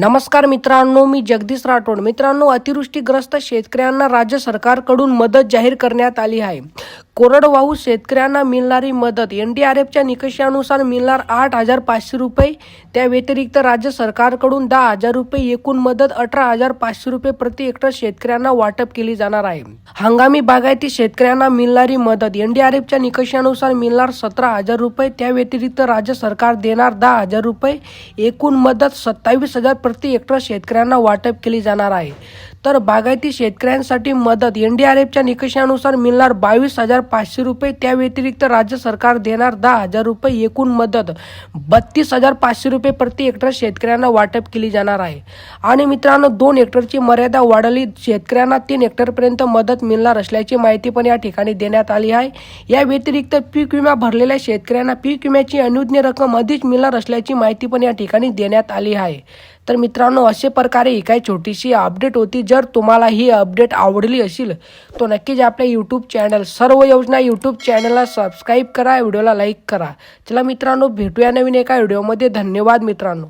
नमस्कार मित्रांनो मी जगदीश राठोड. मित्रांनो अतिवृष्टीग्रस्त शेतकऱ्यांना राज्य सरकारकडून मदत जाहीर करण्यात आली आहे. कोरडवाहू शेतकऱ्यांना मिळणारी मदत. एन डी आर एफच्या निकषानुसार मिळणार आठ हजार पाचशे रुपये. त्या व्यतिरिक्त राज्य सरकारकडून दहा हजार रुपये एकूण मदत अठरा हजार पाचशे रुपये प्रति हेक्टर शेतकऱ्यांना वाटप केली जाणार आहे. हंगामी बागायती शेतकऱ्यांना मिळणारी मदत. एन डी आर एफच्या निकषानुसार मिळणार सतरा हजार रुपये. त्या व्यतिरिक्त राज्य सरकार देणार दहा हजार रुपये. एकूण मदत सत्तावीस हजार प्रति हेक्टर शेतकऱ्यांना वाटप केली जाणार आहे. तर बागायती शेतकऱ्यांसाठी मदत. एन डी आर एफच्या निकषानुसार मिळणार बावीस हजार पाचशे रुपये. त्या व्यतिरिक्त राज्य सरकार देणार दहा हजार रुपये एकूण मदत. बत्तीस हजार पाचशे रुपये प्रति हेक्टर शेतकऱ्यांना वाटप केली जाणार आहे. आणि मित्रांनो दोन हेक्टरची मर्यादा वाढवली शेतकऱ्यांना तीन हेक्टरपर्यंत मदत मिळणार असल्याची माहिती पण या ठिकाणी देण्यात आली आहे. या व्यतिरिक्त पीक विमा भरलेल्या शेतकऱ्यांना पीक विम्याची अनुज्ञ रक्कम अधिक मिळणार असल्याची माहिती पण या ठिकाणी देण्यात आली आहे. तर मित्रांनो असे प्रकारे ही काही छोटीशी अपडेट होती. जर तुम्हाला ही अपडेट आवडली असेल तो नक्कीच आपल्या यूट्यूब चॅनल सर्व योजना यूट्यूब चॅनलला सबस्क्राईब करा व्हिडिओला लाईक करा. चला मित्रांनो भेटूया नवीन एका व्हिडिओमध्ये धन्यवाद मित्रांनो.